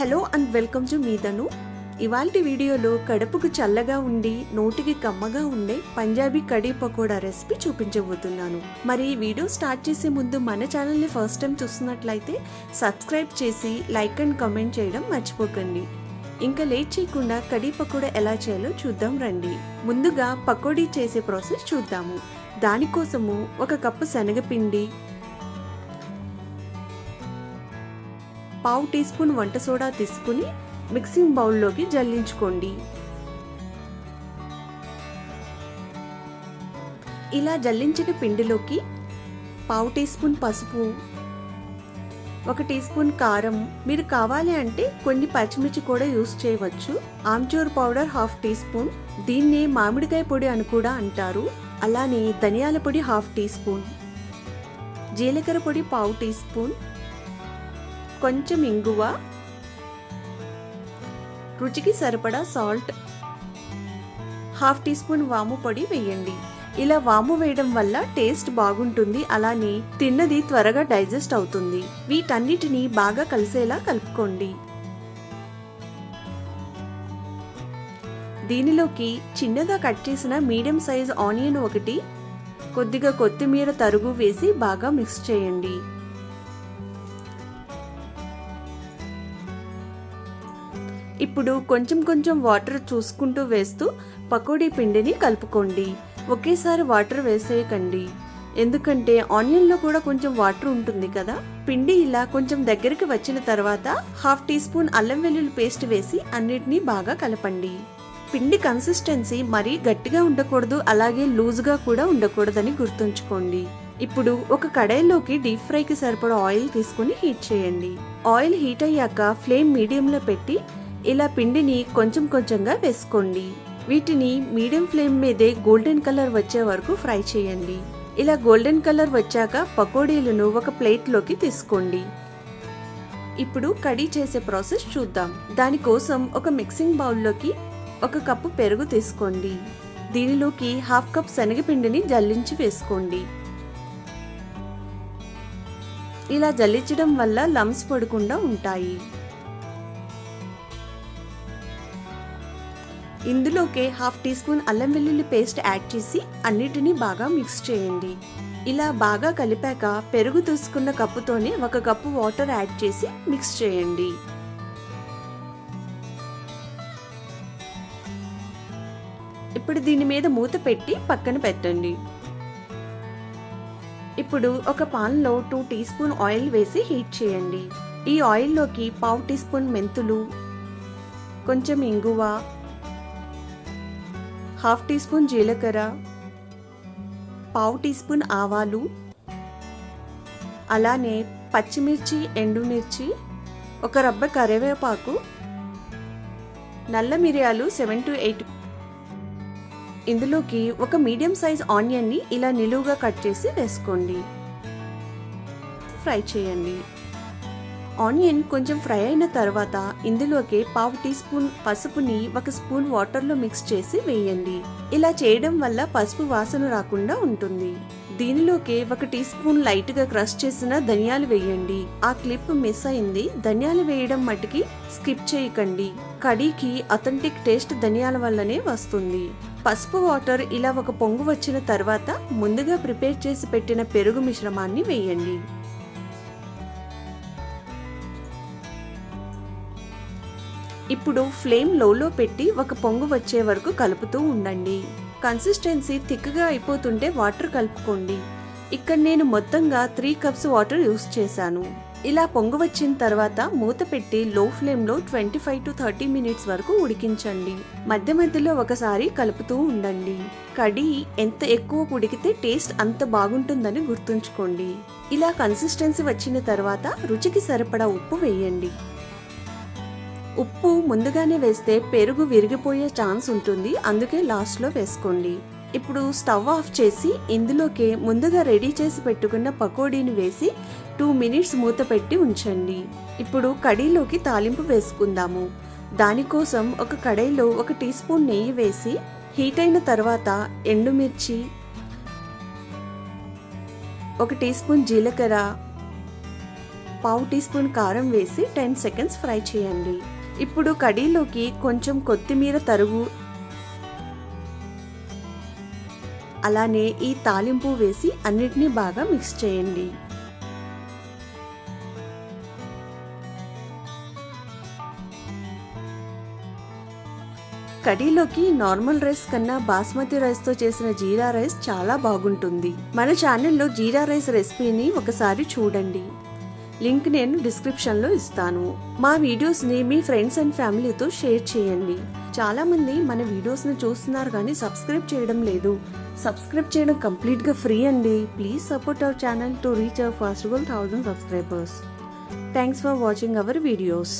Hello and welcome to మీదను ఇవాల్టి వీడియోలో కడుపుకు చల్లగా ఉండి నోటికి కమ్మగా ఉండే పంజాబీ కడీ పకోడా రెసిపీ చూపించబోతున్నాను. మరి వీడియో స్టార్ట్ చేసే ముందు మన ఛానల్ని ఫస్ట్ టైం చూస్తున్నట్లయితే సబ్స్క్రైబ్ చేసి లైక్ అండ్ కమెంట్ చేయడం మర్చిపోకండి. ఇంకా లేట్ చేయకుండా కడీ పకోడా ఎలా చేయాలో చూద్దాం రండి. ముందుగా పకోడీ చేసే ప్రాసెస్ చూద్దాము. దానికోసము ఒక కప్పు శనగపిండి పావు టీ స్పూన్ వంట సోడా తీసుకుని మిక్సింగ్ బౌల్లోకి జల్లించుకోండి. ఇలా జల్లించిన పిండిలోకి పావు టీ స్పూన్ పసుపు ఒక టీ స్పూన్ కారం మీరు కావాలి అంటే కొన్ని పచ్చిమిర్చి కూడా యూస్ చేయవచ్చు. Amchur powder half teaspoon దీన్నే మామిడికాయ పొడి అని కూడా అంటారు. అలానే ధనియాల పొడి హాఫ్ టీ స్పూన్ జీలకర్ర పొడి పావు టీ స్పూన్ కొంచెం ఇంగువ. రుచికి సరిపడా సాల్ట్. హాఫ్ టీ స్పూన్ వాము పొడి వేయండి. ఇలా వాము వేయడం వల్ల టేస్ట్ బాగుంటుంది. అలానే తిన్నది త్వరగా డైజెస్ట్ అవుతుంది. వీటన్నిటిని బాగా కలిసేలా కలుపుకోండి. దీనిలోకి చిన్నగా కట్ చేసిన మీడియం సైజ్ ఆనియన్ ఒకటి కొద్దిగా కొత్తిమీర తరుగు వేసి బాగా మిక్స్ చేయండి. ఇప్పుడు కొంచెం కొంచెం వాటర్ చూసుకుంటూ వేస్తూ పకోడీ పిండిని కలుపుకోండి. ఒకేసారి వాటర్ వేసేయకండి. ఎందుకంటే ఆనియన్లో కూడా కొంచెం వాటర్ ఉంటుంది కదా? పిండి ఇలా కొంచెం దగ్గరికి వచ్చిన తర్వాత హాఫ్ టీ స్పూన్ అల్లం వెల్లుల్లి పేస్ట్ వేసి అన్నిటినీ బాగా కలపండి. పిండి కన్సిస్టెన్సీ మరీ గట్టిగా ఉండకూడదు అలాగే లూజ్గా కూడా ఉండకూడదని గుర్తుంచుకోండి. ఇప్పుడు ఒక కడాయిలోకి డీప్ ఫ్రైకి సరిపడా ఆయిల్ తీసుకుని హీట్ చేయండి. ఆయిల్ హీట్ అయ్యాక ఫ్లేమ్ మీడియంలో పెట్టి ఇలా పిండిని కొంచెం కొంచెంగా వేసుకోండి. వీటిని మీడియం ఫ్లేమ్ మీదే గోల్డెన్ కలర్ వచ్చే వరకు ఫ్రై చేయండి. ఇలా గోల్డెన్ కలర్ వచ్చాక పకోడీలను ఒక ప్లేట్లోకి తీసుకోండి. ఇప్పుడు కడీ చేసే ప్రాసెస్ చూద్దాం. దానికోసం ఒక మిక్సింగ్ బౌల్లోకి ఒక కప్పు పెరుగు తీసుకోండి. దీనిలోకి హాఫ్ కప్ శనగపిండిని జల్లించి వేసుకోండి. ఇలా జల్లించడం వల్ల లమ్స్ పడకుండా ఉంటాయి. ఇందులోకే హాఫ్ టీ స్పూన్ అల్లం వెల్లుల్లి పేస్ట్ యాడ్ చేసి అన్నిటినీ బాగా మిక్స్ చేయండి. ఇలా బాగా కలిపాక పెరుగు తీసుకున్న కప్పుతోనే ఒక కప్పు వాటర్ యాడ్ చేసి మిక్స్ చేయండి. ఇప్పుడు దీని మీద మూత పెట్టి పక్కన పెట్టండి. ఇప్పుడు ఒక పాన్లో టూ టీ స్పూన్ ఆయిల్ వేసి హీట్ చేయండి. ఈ ఆయిల్లోకి పావు టీ స్పూన్ మెంతులు కొంచెం ఇంగువ హాఫ్ టీ స్పూన్ జీలకర్ర పావు టీ స్పూన్ ఆవాలు అలానే పచ్చిమిర్చి ఎండుమిర్చి ఒక రబ్బ కరివేపాకు నల్ల మిరియాలు సెవెన్ టు ఎయిట్. ఇందులోకి ఒక మీడియం సైజ్ ఆనియన్ని ఇలా నిలువుగా కట్ చేసి వేసుకోండి. ఫ్రై చేయండి. ఆనియన్ కొంచెం ఫ్రై అయిన తర్వాత ఇందులోకి పావు టీ స్పూన్ పసుపుని ఒక స్పూన్ వాటర్లో మిక్స్ చేసి వేయండి. ఇలా చేయడం వల్ల పసుపు వాసన రాకుండా ఉంటుంది. దీనిలోకి ఒక టీ స్పూన్ లైట్గా క్రష్ చేసిన ధనియాలు వేయండి. ఆ క్లిప్ మిస్ అయింది ధనియాలు వేయడం మటుకి స్కిప్ చేయకండి. కడీకి అథెంటిక్ టేస్ట్ ధనియాల వల్లనే వస్తుంది. పసుపు వాటర్ ఇలా ఒక పొంగు వచ్చిన తర్వాత ముందుగా ప్రిపేర్ చేసి పెట్టిన పెరుగు మిశ్రమాన్ని వేయండి. ఇప్పుడు ఫ్లేమ్ లోలో పెట్టి ఒక పొంగు వచ్చే వరకు కలుపుతూ ఉండండి. కన్సిస్టెన్సీ థిక్గా అయిపోతుంటే వాటర్ కలుపుకోండి. ఇక్కడ నేను మొత్తంగా త్రీ కప్స్ వాటర్ యూస్ చేశాను. ఇలా పొంగు వచ్చిన తర్వాత మూత పెట్టి లో ఫ్లేమ్లో twenty five to thirty minutes వరకు ఉడికించండి. మధ్య మధ్యలో ఒకసారి కలుపుతూ ఉండండి. కడి ఎంత ఎక్కువ ఉడికితే టేస్ట్ అంత బాగుంటుందని గుర్తుంచుకోండి. ఇలా కన్సిస్టెన్సీ వచ్చిన తర్వాత రుచికి సరిపడా ఉప్పు వేయండి. ఉప్పు ముందుగానే వేస్తే పెరుగు విరిగిపోయే ఛాన్స్ ఉంటుంది. అందుకే లాస్ట్లో వేసుకోండి. ఇప్పుడు స్టవ్ ఆఫ్ చేసి ఇందులోకి ముందుగా రెడీ చేసి పెట్టుకున్న పకోడీని వేసి టూ మినిట్స్ మూత పెట్టి ఉంచండి. ఇప్పుడు కడీలోకి తాలింపు వేసుకుందాము. దానికోసం ఒక కడాయిలో ఒక టీ స్పూన్ నెయ్యి వేసి హీట్ అయిన తర్వాత ఎండుమిర్చి ఒక టీ స్పూన్ జీలకర్ర పావు టీ స్పూన్ కారం వేసి టెన్ సెకండ్స్ ఫ్రై చేయండి. ఇప్పుడు కడీలోకి కొంచెం కొత్తిమీర తరుగు. అలానే ఈ తాలింపు వేసి అన్నిటినీ బాగా మిక్స్ చేయండి. కడీలోకి నార్మల్ రైస్ కన్నా బాస్మతి రైస్తో చేసిన జీరా రైస్ చాలా బాగుంటుంది. మన ఛానల్లో జీరా రైస్ రెసిపీని ఒకసారి చూడండి. లింక్ నేను డిస్క్రిప్షన్లో ఇస్తాను. మా వీడియోస్ని మీ ఫ్రెండ్స్ అండ్ ఫ్యామిలీతో షేర్ చేయండి. చాలామంది మన వీడియోస్ని చూస్తున్నారు కానీ సబ్స్క్రైబ్ చేయడం లేదు. సబ్స్క్రైబ్ చేయడం కంప్లీట్గా ఫ్రీ అండి. Please support our channel to reach our first goal thousand subscribers. Thanks for watching our videos